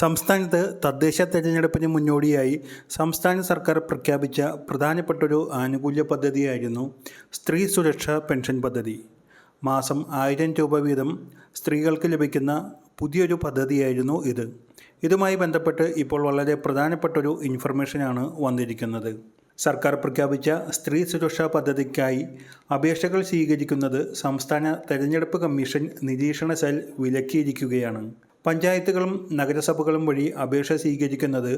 സംസ്ഥാനത്ത് തദ്ദേശ തെരഞ്ഞെടുപ്പിന് മുന്നോടിയായി സംസ്ഥാന സർക്കാർ പ്രഖ്യാപിച്ച പ്രധാനപ്പെട്ടൊരു ആനുകൂല്യ പദ്ധതിയായിരുന്നു സ്ത്രീ സുരക്ഷാ പെൻഷൻ പദ്ധതി. മാസം ആയിരം രൂപ വീതം സ്ത്രീകൾക്ക് ലഭിക്കുന്ന പുതിയൊരു പദ്ധതിയായിരുന്നു ഇത്. ഇതുമായി ബന്ധപ്പെട്ട് ഇപ്പോൾ വളരെ പ്രധാനപ്പെട്ടൊരു ഇൻഫർമേഷനാണ് വന്നിരിക്കുന്നത്. സർക്കാർ പ്രഖ്യാപിച്ച സ്ത്രീ സുരക്ഷാ പദ്ധതിക്കായി അപേക്ഷകൾ സ്വീകരിക്കുന്നത് സംസ്ഥാന തെരഞ്ഞെടുപ്പ് കമ്മീഷൻ നിരീക്ഷണ സെൽ വിലക്കിയിരിക്കുകയാണ്. പഞ്ചായത്തുകളും നഗരസഭകളും വഴി അപേക്ഷ സ്വീകരിക്കുന്നത്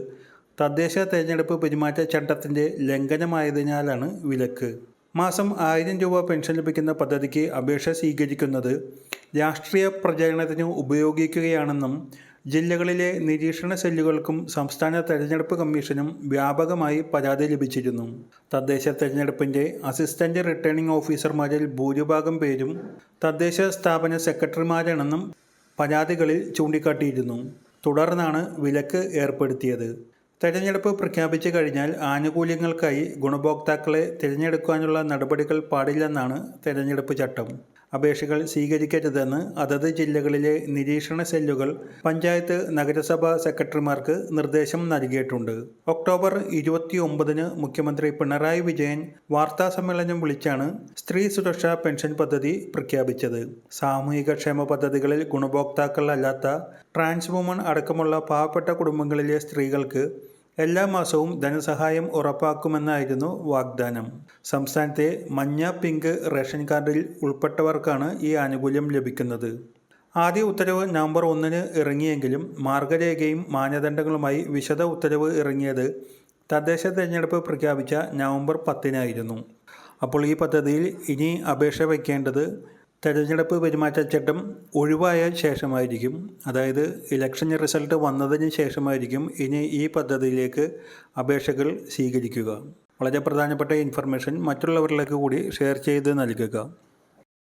തദ്ദേശ തെരഞ്ഞെടുപ്പ് പെരുമാറ്റച്ചട്ടത്തിന്റെ ലംഘനമായതിനാലാണ് വിലക്ക്. മാസം ആയിരം രൂപ പെൻഷൻ ലഭിക്കുന്ന പദ്ധതിക്ക് അപേക്ഷ സ്വീകരിക്കുന്നത് രാഷ്ട്രീയ പ്രചരണത്തിന് ഉപയോഗിക്കുകയാണെന്നും ജില്ലകളിലെ നിരീക്ഷണ സെല്ലുകൾക്കും സംസ്ഥാന തെരഞ്ഞെടുപ്പ് കമ്മീഷനും വ്യാപകമായി പരാതി ലഭിച്ചിരുന്നു. തദ്ദേശ തെരഞ്ഞെടുപ്പിന്റെ അസിസ്റ്റന്റ് റിട്ടേണിംഗ് ഓഫീസർമാരിൽ ഭൂരിഭാഗം പേരും തദ്ദേശ സ്ഥാപന സെക്രട്ടറിമാരാണെന്നും പരാതികളിൽ ചൂണ്ടിക്കാട്ടിയിരുന്നു. തുടർന്നാണ് വിലക്ക് ഏർപ്പെടുത്തിയത്. തെരഞ്ഞെടുപ്പ് പ്രഖ്യാപിച്ചു കഴിഞ്ഞാൽ ആനുകൂല്യങ്ങൾക്കായി ഗുണഭോക്താക്കളെ തിരഞ്ഞെടുക്കാനുള്ള നടപടികൾ പാടില്ലെന്നാണ് തെരഞ്ഞെടുപ്പ് ചട്ടം. അപേക്ഷകൾ സ്വീകരിക്കരുതെന്ന് അതത് ജില്ലകളിലെ നിരീക്ഷണ സെല്ലുകൾ പഞ്ചായത്ത് നഗരസഭാ സെക്രട്ടറിമാർക്ക് നിർദ്ദേശം നൽകിയിട്ടുണ്ട്. ഒക്ടോബർ ഇരുപത്തി ഒമ്പതിന് മുഖ്യമന്ത്രി പിണറായി വിജയൻ വാർത്താ സമ്മേളനം വിളിച്ചാണ് സ്ത്രീ സുരക്ഷാ പെൻഷൻ പദ്ധതി പ്രഖ്യാപിച്ചത്. സാമൂഹിക ക്ഷേമ പദ്ധതികളിൽ ഗുണഭോക്താക്കൾ അല്ലാത്ത ട്രാൻസ് വുമൺ അടക്കമുള്ള പാവപ്പെട്ട കുടുംബങ്ങളിലെ സ്ത്രീകൾക്ക് എല്ലാ മാസവും ധനസഹായം ഉറപ്പാക്കുമെന്നായിരുന്നു വാഗ്ദാനം. സംസ്ഥാനത്തെ മഞ്ഞ പിങ്ക് റേഷൻ കാർഡിൽ ഉൾപ്പെട്ടവർക്കാണ് ഈ ആനുകൂല്യം ലഭിക്കുന്നത്. ആദ്യ ഉത്തരവ് നവംബർ ഒന്നിന് ഇറങ്ങിയെങ്കിലും മാർഗരേഖയും മാനദണ്ഡങ്ങളുമായി വിശദ ഉത്തരവ് ഇറങ്ങിയത് തദ്ദേശ തിരഞ്ഞെടുപ്പ് പ്രഖ്യാപിച്ച നവംബർ പത്തിനായിരുന്നു. അപ്പോൾ ഈ പദ്ധതിയിൽ ഇനി അപേക്ഷ വയ്ക്കേണ്ടത് തെരഞ്ഞെടുപ്പ് പെരുമാറ്റച്ചട്ടം ഒഴിവായ ശേഷമായിരിക്കും. അതായത് ഇലക്ഷൻ റിസൾട്ട് വന്നതിന് ശേഷമായിരിക്കും ഇനി ഈ പദ്ധതിയിലേക്ക് അപേക്ഷകൾ സ്വീകരിക്കുക. വളരെ പ്രധാനപ്പെട്ട ഇൻഫർമേഷൻ മറ്റുള്ളവരിലേക്ക് കൂടി ഷെയർ ചെയ്ത് നൽകുക.